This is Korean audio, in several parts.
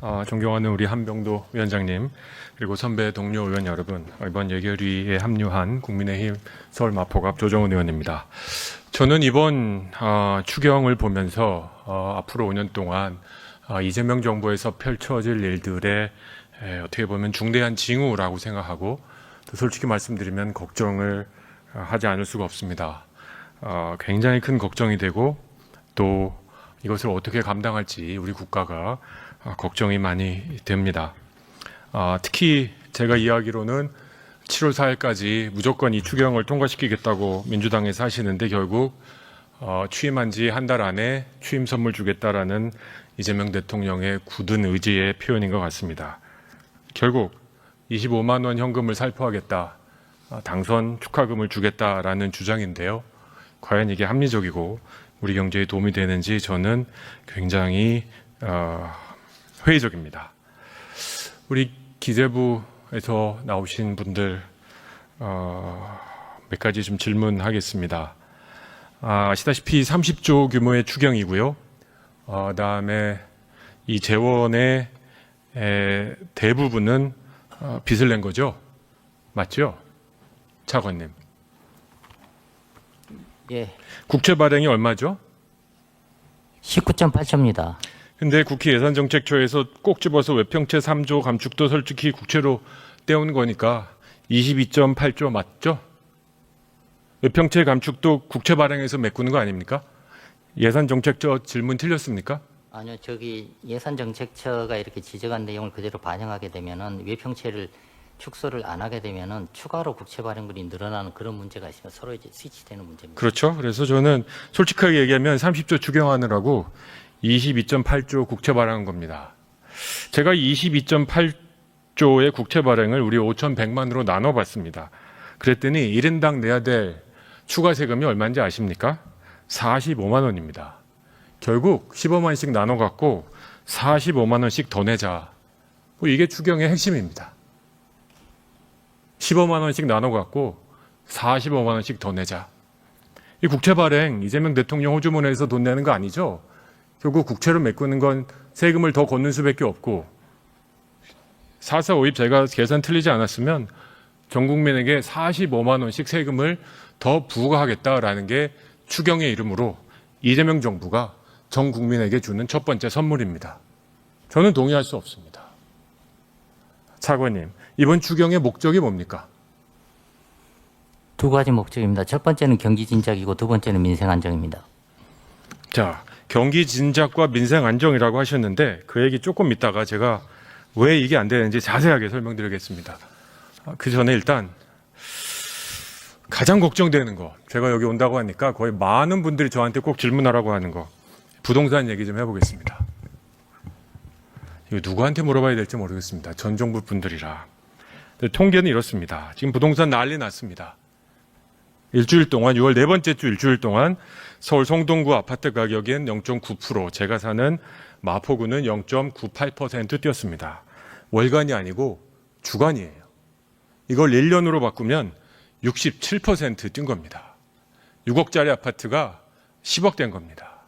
어, 존경하는 우리 한병도 위원장님 그리고 선배 동료 의원 여러분 이번 예결위에 합류한 국민의힘 서울 마포갑 조정훈 의원입니다. 저는 이번 어, 추경을 보면서 어, 앞으로 5년 동안 어, 이재명 정부에서 펼쳐질 일들의 에, 어떻게 보면 중대한 징후라고 생각하고 또 솔직히 말씀드리면 걱정을 어, 하지 않을 수가 없습니다. 어, 굉장히 큰 걱정이 되고 또 이것을 어떻게 감당할지 우리 국가가 아, 걱정이 많이 됩니다. 아, 특히 제가 이야기로는 7월 4일까지 무조건 이 추경을 통과시키겠다고 민주당에서 하시는데 결국 어, 취임한 지 한 달 안에 취임 선물 주겠다라는 이재명 대통령의 굳은 의지의 표현인 것 같습니다. 결국 25만 원 현금을 살포하겠다, 아, 당선 축하금을 주겠다라는 주장인데요. 과연 이게 합리적이고 우리 경제에 도움이 되는지 저는 굉장히 어, 회의적입니다. 우리 기재부에서 나오신 분들 어, 몇 가지 좀 질문하겠습니다. 아, 아시다시피 30조 규모의 추경이고요. 어, 다음에 이 재원의 에, 대부분은 어, 빚을 낸 거죠. 맞죠? 차관님. 예, 국채 발행이 얼마죠? 19.8조입니다. 근데 국회 예산정책처에서 꼭 집어서 외평채 3조 감축도 솔직히 국채로 떼온 거니까 22.8조 맞죠? 외평채 감축도 국채 발행해서 메꾸는 거 아닙니까? 예산정책처 질문 틀렸습니까? 아니요, 저기 예산정책처가 이렇게 지적한 내용을 그대로 반영하게 되면은 외평채를 축소를 안 하게 되면은 추가로 국채 발행물이 늘어나는 그런 문제가 있으면 서로 이제 스위치되는 문제입니다. 그렇죠. 그래서 저는 솔직하게 얘기하면 30조 추경하느라고 22.8조 국채 발행한 겁니다. 제가 22.8조의 국채 발행을 우리 5,100만으로 나눠 봤습니다. 그랬더니 1인당 내야 될 추가 세금이 얼마인지 아십니까? 45만 원입니다. 결국 15만씩 나눠 갖고 45만 원씩 더 내자. 뭐 이게 추경의 핵심입니다. 15만 원씩 나눠 갖고 45만 원씩 더 내자. 이 국채 발행 이재명 대통령 호주머니에서 돈 내는 거 아니죠? 결국 국채를 메꾸는 건 세금을 더 걷는 수밖에 없고 4.4.5입 제가 계산 틀리지 않았으면 전 국민에게 45만 원씩 세금을 더 부과하겠다라는 게 추경의 이름으로 이재명 정부가 전 국민에게 주는 첫 번째 선물입니다. 저는 동의할 수 없습니다. 차관님, 이번 추경의 목적이 뭡니까? 두 가지 목적입니다. 첫 번째는 경기 진작이고 두 번째는 민생 안정입니다. 자, 경기 진작과 민생 안정이라고 하셨는데 그 얘기 조금 이따가 제가 왜 이게 안 되는지 자세하게 설명드리겠습니다. 아, 그 전에 일단 가장 걱정되는 거 제가 여기 온다고 하니까 거의 많은 분들이 저한테 꼭 질문하라고 하는 거 부동산 얘기 좀 해보겠습니다. 이거 누구한테 물어봐야 될지 모르겠습니다. 전 정부 분들이라. 통계는 이렇습니다. 지금 부동산 난리 났습니다. 일주일 동안 6월 네 번째 주 일주일 동안 서울 성동구 아파트 가격은 0.9%, 제가 사는 마포구는 0.98% 뛰었습니다. 월간이 아니고 주간이에요. 이걸 1년으로 바꾸면 67%뛴 겁니다. 6억짜리 아파트가 10억 된 겁니다.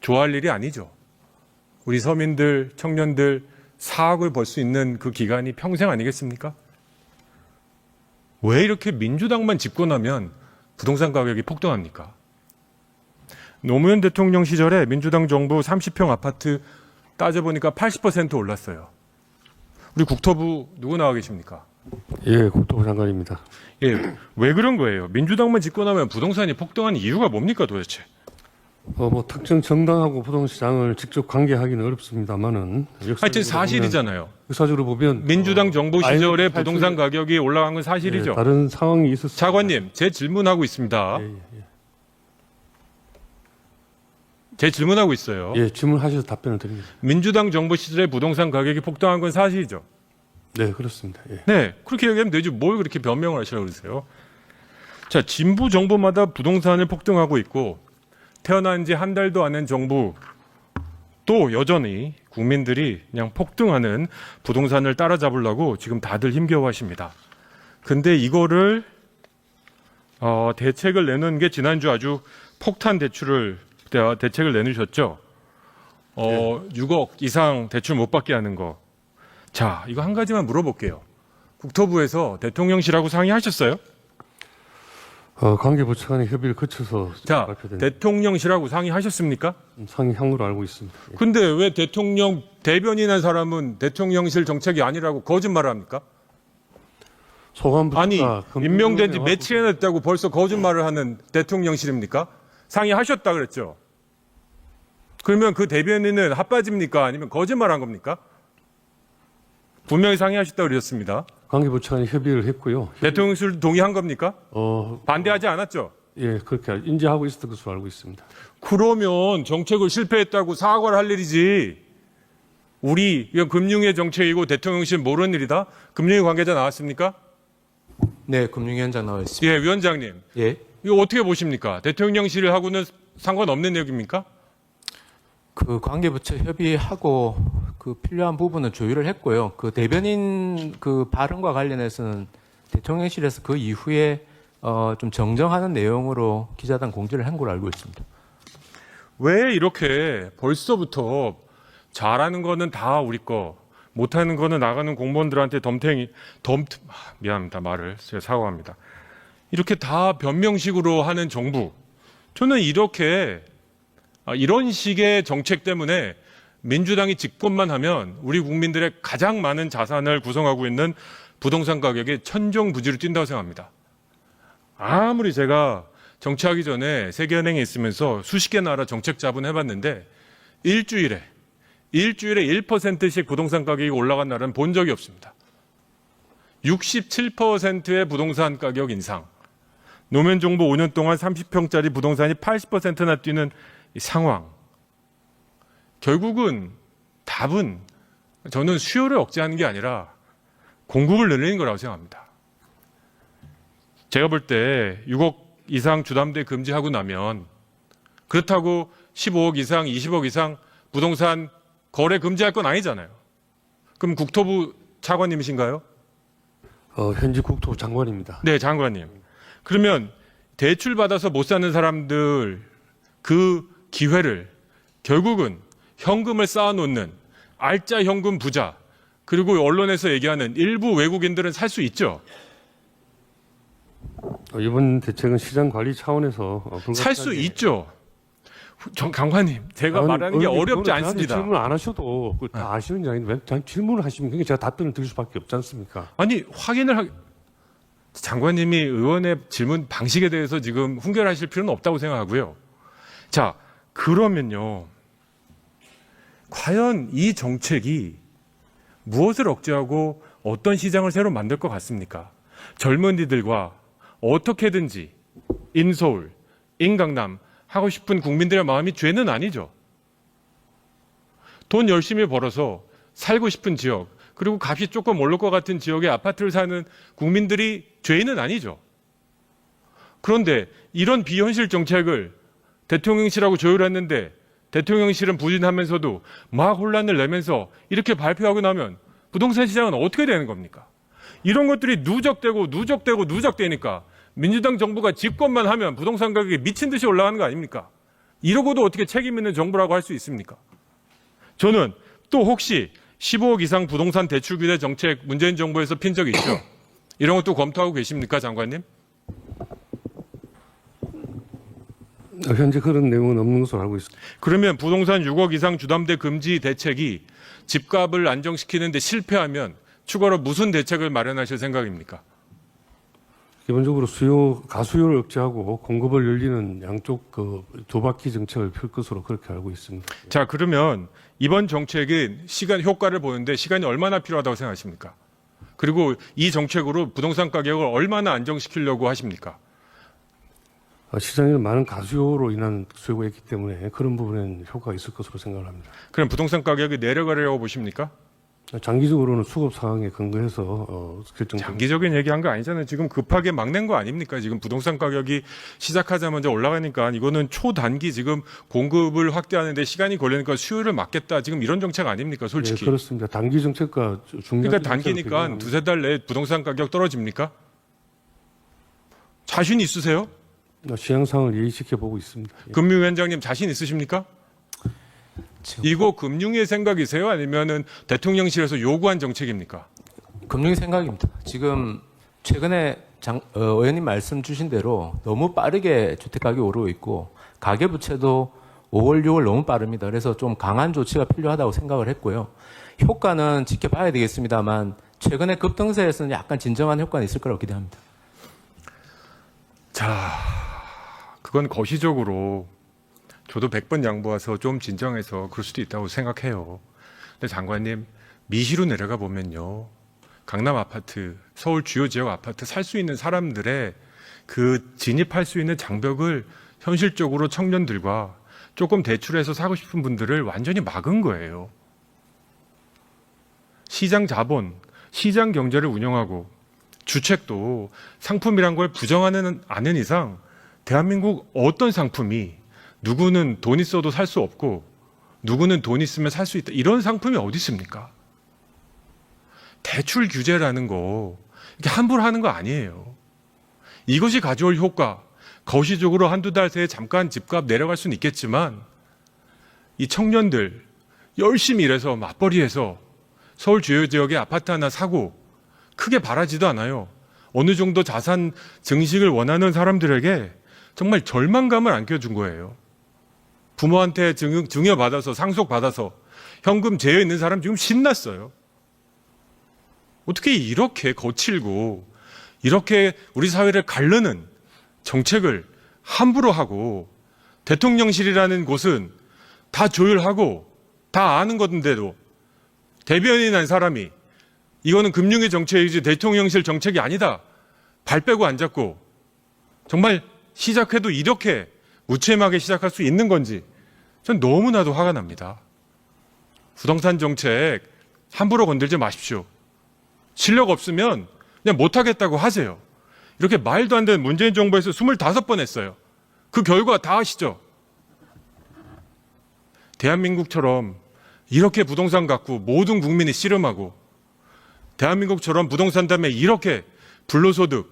좋아할 일이 아니죠. 우리 서민들, 청년들 4억을 벌 수 있는 그 기간이 평생 아니겠습니까? 왜 이렇게 민주당만 집권하면 부동산 가격이 폭등합니까? 노무현 대통령 시절에 민주당 정부 30평 아파트 따져보니까 80% 올랐어요. 우리 국토부 누구 나와 계십니까? 예, 국토부 장관입니다. 예, 왜 그런 거예요? 민주당만 집권하면 부동산이 폭등하는 이유가 뭡니까 도대체? 어, 뭐 특정 정당하고 부동시장을 직접 관계하기는 어렵습니다만은 하여튼 사실이잖아요. 역사적으로 보면 민주당 정부 시절에 IMF 부동산 탈출- 가격이 올라간 건 사실이죠. 예, 다른 상황이 있었습니다. 차관님, 제 질문하고 있습니다. 예, 예, 제 질문하고 있어요. 예, 질문하셔서 답변을 드립니다. 민주당 정부 시절에 부동산 가격이 폭등한 건 사실이죠. 네, 그렇습니다. 예. 네, 그렇게 얘기하면 되지. 뭘 그렇게 변명을 하시라고 그러세요? 자, 진보 정부마다 부동산을 폭등하고 있고 태어난 지 한 달도 안 된 정부 또 여전히 국민들이 그냥 폭등하는 부동산을 따라잡으려고 지금 다들 힘겨워하십니다. 근데 이거를 어, 대책을 내놓은 게 지난주 아주 폭탄 대출을 대- 대책을 내놓으셨죠. 어, 6억 이상 대출 못 받게 하는 거. 자, 이거 한 가지만 물어볼게요. 국토부에서 대통령실하고 상의하셨어요? 어, 관계부처 간의 협의를 거쳐서 자, 발표된 대통령실하고 상의하셨습니까? 상향으로 알고 있습니다. 예. 근데 왜 대통령 대변인한 사람은 대통령실 정책이 아니라고 거짓말을 합니까? 소관부처가 아니, 임명된 지 며칠이나 됐다고 벌써 거짓말을 하는 대통령실입니까? 상의하셨다 그랬죠? 그러면 그 대변인은 핫바지입니까? 아니면 거짓말한 겁니까? 분명히 상의하셨다고 그러셨습니다. 관계부처 간의 협의를 했고요. 대통령실 동의한 겁니까? 어, 반대하지 않았죠? 예, 그렇게 알- 인지하고 있었던 것으로 알고 있습니다. 그러면 정책을 실패했다고 사과를 할 일이지. 우리 이건 금융의 정책이고 대통령실 모르는 일이다. 금융위 관계자 나왔습니까? 네, 금융위원장 나와 있습니다. 예, 위원장님. 예. 이거 어떻게 보십니까? 대통령실하고는 상관없는 얘기입니까? 그 관계부처 협의하고 그 필요한 부분은 조율을 했고요. 그 대변인 그 발언과 관련해서는 대통령실에서 그 이후에 어, 좀 정정하는 내용으로 기자단 공지를 한 걸로 알고 있습니다. 왜 이렇게 벌써부터 잘하는 거는 다 우리 거, 못하는 거는 나가는 공무원들한테 덤탱이, 덤, 아, 미안합니다. 말을. 제가 사과합니다. 이렇게 다 변명식으로 하는 정부. 저는 이렇게, 아, 이런 식의 정책 때문에 민주당이 집권만 하면 우리 국민들의 가장 많은 자산을 구성하고 있는 부동산 가격이 천정부지로 뛴다고 생각합니다. 아무리 제가 정치하기 전에 세계은행에 있으면서 수십 개 나라 정책 자본 해봤는데 일주일에 일주일에 1%씩 부동산 가격이 올라간 날은 본 적이 없습니다. 67%의 부동산 가격 인상. 노면 정부 5년 동안 30평짜리 부동산이 80%나 뛰는 이 상황. 결국은 답은 저는 수요를 억제하는 게 아니라 공급을 늘리는 거라고 생각합니다. 제가 볼 때 6억 이상 주담대 금지하고 나면 그렇다고 15억 이상, 20억 이상 부동산 거래 금지할 건 아니잖아요. 그럼 국토부 차관님이신가요? 어, 현지 국토부 장관입니다. 네, 장관님. 그러면 대출 받아서 못 사는 사람들 그 기회를 결국은 현금을 쌓아놓는 알짜 현금 부자 그리고 언론에서 얘기하는 일부 외국인들은 살 수 있죠. 어, 이번 대책은 시장 관리 차원에서 어, 살수 불가피하게- 있죠. 정 강관님, 제가 아니, 말하는 게 어렵지 않습니다. 질문 안 하셔도 그걸 다 아시는 게 아닌데 왜 질문을 하시면 그게 제가 답변을 드릴 수밖에 없지 않습니까? 아니 확인을 하 장관님이 의원의 질문 방식에 대해서 지금 훈결하실 필요는 없다고 생각하고요. 자 그러면요, 과연 이 정책이 무엇을 억제하고 어떤 시장을 새로 만들 것 같습니까? 젊은이들과 어떻게든지 인서울, 인강남 하고 싶은 국민들의 마음이 죄는 아니죠. 돈 열심히 벌어서 살고 싶은 지역, 그리고 값이 조금 오를 것 같은 지역에 아파트를 사는 국민들이 죄인은 아니죠. 그런데 이런 비현실 정책을 대통령실하고 조율했는데 대통령실은 부진하면서도 막 혼란을 내면서 이렇게 발표하고 나면 부동산 시장은 어떻게 되는 겁니까? 이런 것들이 누적되고 누적되고 누적되니까 민주당 정부가 집권만 하면 부동산 가격이 미친 듯이 올라가는 거 아닙니까? 이러고도 어떻게 책임 있는 정부라고 할 수 있습니까? 저는 또 혹시 15억 이상 부동산 대출 규제 정책 문재인 정부에서 핀 적이 있죠? 이런 것도 검토하고 계십니까, 장관님? 어, 현재 그런 내용은 없는 것으로 알고 있습니다. 그러면 부동산 6억 이상 주담대 금지 대책이 집값을 안정시키는데 실패하면 추가로 무슨 대책을 마련하실 생각입니까? 기본적으로 수요 가수요를 억제하고 공급을 열리는 양쪽 그 두 바퀴 정책을 펼 것으로 그렇게 알고 있습니다. 자, 그러면 이번 정책은 시간 효과를 보는데 시간이 얼마나 필요하다고 생각하십니까? 그리고 이 정책으로 부동산 가격을 얼마나 안정시키려고 하십니까? 어, 시장에는 많은 가수요로 인한 수요가 있기 때문에 그런 부분에는 효과가 있을 것으로 생각을 합니다. 그럼 부동산 가격이 내려가려고 보십니까? 장기적으로는 수급 상황에 근거해서 어, 결정. 장기적인 얘기한 거 아니잖아요. 지금 급하게 막낸 거 아닙니까? 지금 부동산 가격이 시작하자마자 올라가니까 이거는 초단기 지금 공급을 확대하는데 시간이 걸리니까 수요를 막겠다. 지금 이런 정책 아닙니까? 예, 솔직히. 그렇습니다. 단기 정책과 주- 중장기 그러니까 단기니까 두세 달 내에 부동산 가격 떨어집니까? 자신 있으세요? 시장 상황을 예의시켜 보고 있습니다. 예. 금융위원장님 자신 있으십니까? 이거 금융의 생각이세요? 아니면은 대통령실에서 요구한 정책입니까? 금융이 생각입니다. 지금 최근에 장, 어, 의원님 말씀 주신 대로 너무 빠르게 주택 가격이 오르고 있고 가계 부채도 5월, 6월 너무 빠릅니다. 그래서 좀 강한 조치가 필요하다고 생각을 했고요. 효과는 지켜봐야 되겠습니다만 최근에 급등세에서는 약간 진정한 효과는 있을 거라고 기대합니다. 자, 그건 거시적으로 저도 100번 양보해서 좀 진정해서 그럴 수도 있다고 생각해요. 근데 장관님, 미시로 내려가 보면요. 강남 아파트, 서울 주요 지역 아파트 살 수 있는 사람들의 그 진입할 수 있는 장벽을 현실적으로 청년들과 조금 대출해서 사고 싶은 분들을 완전히 막은 거예요. 시장 자본, 시장 경제를 운영하고 주책도 상품이란 걸 부정하는 않은 이상 대한민국 어떤 상품이 누구는 돈 있어도 살 수 없고 누구는 돈 있으면 살 수 있다 이런 상품이 어디 있습니까? 대출 규제라는 거 이게 함부로 하는 거 아니에요. 이것이 가져올 효과 거시적으로 한두 달 새에 잠깐 집값 내려갈 수는 있겠지만 이 청년들 열심히 일해서 맞벌이해서 서울 주요 지역에 아파트 하나 사고 크게 바라지도 않아요. 어느 정도 자산 증식을 원하는 사람들에게 정말 절망감을 안겨준 거예요. 부모한테 증, 증여 받아서 상속 받아서 현금 재여 있는 사람 지금 신났어요. 어떻게 이렇게 거칠고 이렇게 우리 사회를 가르는 정책을 함부로 하고 대통령실이라는 곳은 다 조율하고 다 아는 건데도 대변인 한 사람이 이거는 금융의 정책이지 대통령실 정책이 아니다. 발 빼고 앉았고 정말 시작해도 이렇게 무책임하게 시작할 수 있는 건지 전 너무나도 화가 납니다. 부동산 정책 함부로 건들지 마십시오. 실력 없으면 그냥 못하겠다고 하세요. 이렇게 말도 안 되는 문재인 정부에서 25번 했어요. 그 결과 다 아시죠? 대한민국처럼 이렇게 부동산 갖고 모든 국민이 씨름하고 대한민국처럼 부동산 때문에 이렇게 불로소득,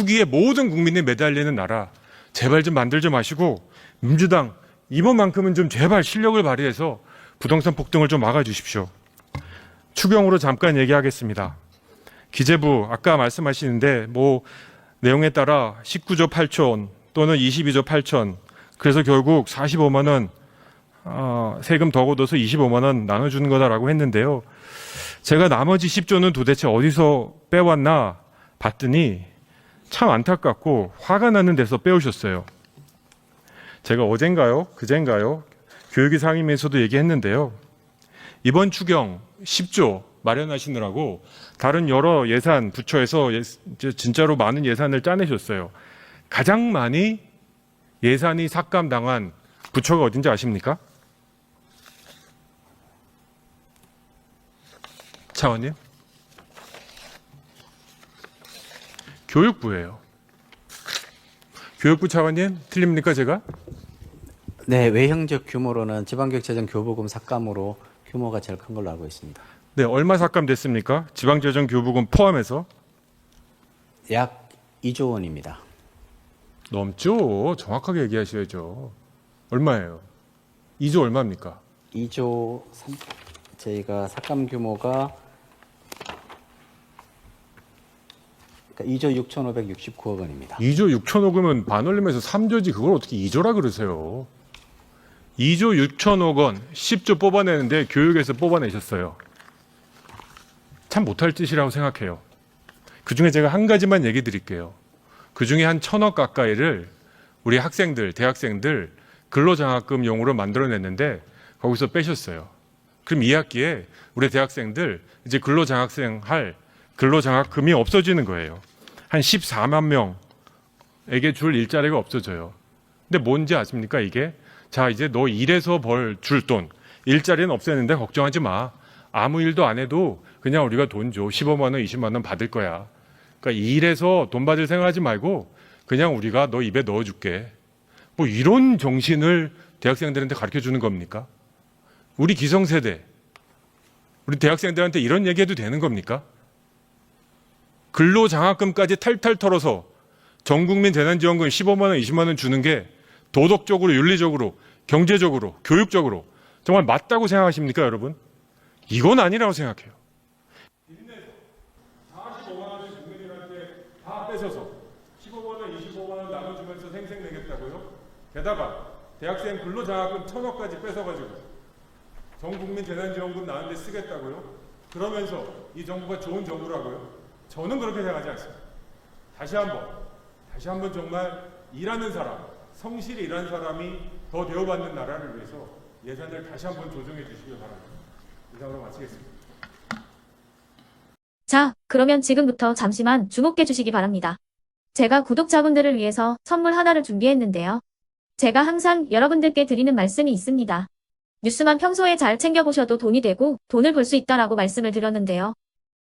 투기에 모든 국민이 매달리는 나라 제발 좀 만들지 마시고 민주당 이번만큼은 좀 제발 실력을 발휘해서 부동산 폭등을 좀 막아주십시오. 추경으로 잠깐 얘기하겠습니다. 기재부 아까 말씀하시는데 뭐 내용에 따라 19조 8천 또는 22조 8천 그래서 결국 45만 원 어, 세금 더 걷어서 25만 원 나눠주는 거다라고 했는데요. 제가 나머지 10조는 도대체 어디서 빼왔나 봤더니 참 안타깝고 화가 나는 데서 빼오셨어요. 제가 어젠가요? 그젠가요? 교육위 상임위에서도 얘기했는데요. 이번 추경 10조 마련하시느라고 다른 여러 예산 부처에서 예- 진짜로 많은 예산을 짜내셨어요. 가장 많이 예산이 삭감당한 부처가 어딘지 아십니까? 차원님? 교육부예요. 교육부 차관님 틀립니까 제가? 네, 외형적 규모로는 지방교육재정 교부금 삭감으로 규모가 제일 큰 걸로 알고 있습니다. 네, 얼마 삭감됐습니까? 지방재정 교부금 포함해서 약 2조 원입니다. 넘죠. 정확하게 얘기하셔야죠. 얼마예요? 2조 얼마입니까? 2조 3, 저희가 삭감 규모가 그러니까 2조 6,569억 원입니다. 2조 6천억이면 반올림해서 3조지 그걸 어떻게 2조라 그러세요? 2조 6천억 원 10조 뽑아내는데 교육에서 뽑아내셨어요. 참 못할 짓이라고 생각해요. 그 중에 제가 한 가지만 얘기 드릴게요. 그 중에 한 천억 가까이를 우리 학생들, 대학생들 근로장학금 용으로 만들어냈는데 거기서 빼셨어요. 그럼 2학기에 우리 대학생들 이제 근로장학생 할 근로장학금이 없어지는 거예요. 한 14만 명에게 줄 일자리가 없어져요. 근데 뭔지 아십니까 이게? 자 이제 너 일해서 벌 줄 돈 일자리는 없애는데 걱정하지 마. 아무 일도 안 해도 그냥 우리가 돈 줘. 15만 원, 20만 원 받을 거야. 그러니까 일해서 돈 받을 생각하지 말고 그냥 우리가 너 입에 넣어줄게. 뭐 이런 정신을 대학생들한테 가르쳐 주는 겁니까? 우리 기성세대, 우리 대학생들한테 이런 얘기해도 되는 겁니까? 근로장학금까지 탈탈 털어서 전 국민 재난지원금 15만 원, 20만 원 주는 게 도덕적으로, 윤리적으로, 경제적으로, 교육적으로 정말 맞다고 생각하십니까, 여러분? 이건 아니라고 생각해요. 45만 원을 국민들한테 다 뺏어서 15만 원, 25만 원 나눠주면서 생생 내겠다고요? 게다가 대학생 근로장학금 천억까지 뺏어가지고 전 국민 재난지원금 나는데 쓰겠다고요? 그러면서 이 정부가 좋은 정부라고요? 저는 그렇게 생각하지 않습니다. 다시 한번, 다시 한번 정말 일하는 사람, 성실히 일하는 사람이 더 대우받는 나라를 위해서 예산을 다시 한번 조정해 주시기 바랍니다. 이상으로 마치겠습니다. 자, 그러면 지금부터 잠시만 주목해 주시기 바랍니다. 제가 구독자분들을 위해서 선물 하나를 준비했는데요. 제가 항상 여러분들께 드리는 말씀이 있습니다. 뉴스만 평소에 잘 챙겨보셔도 돈이 되고 돈을 벌 수 있다라고 말씀을 드렸는데요.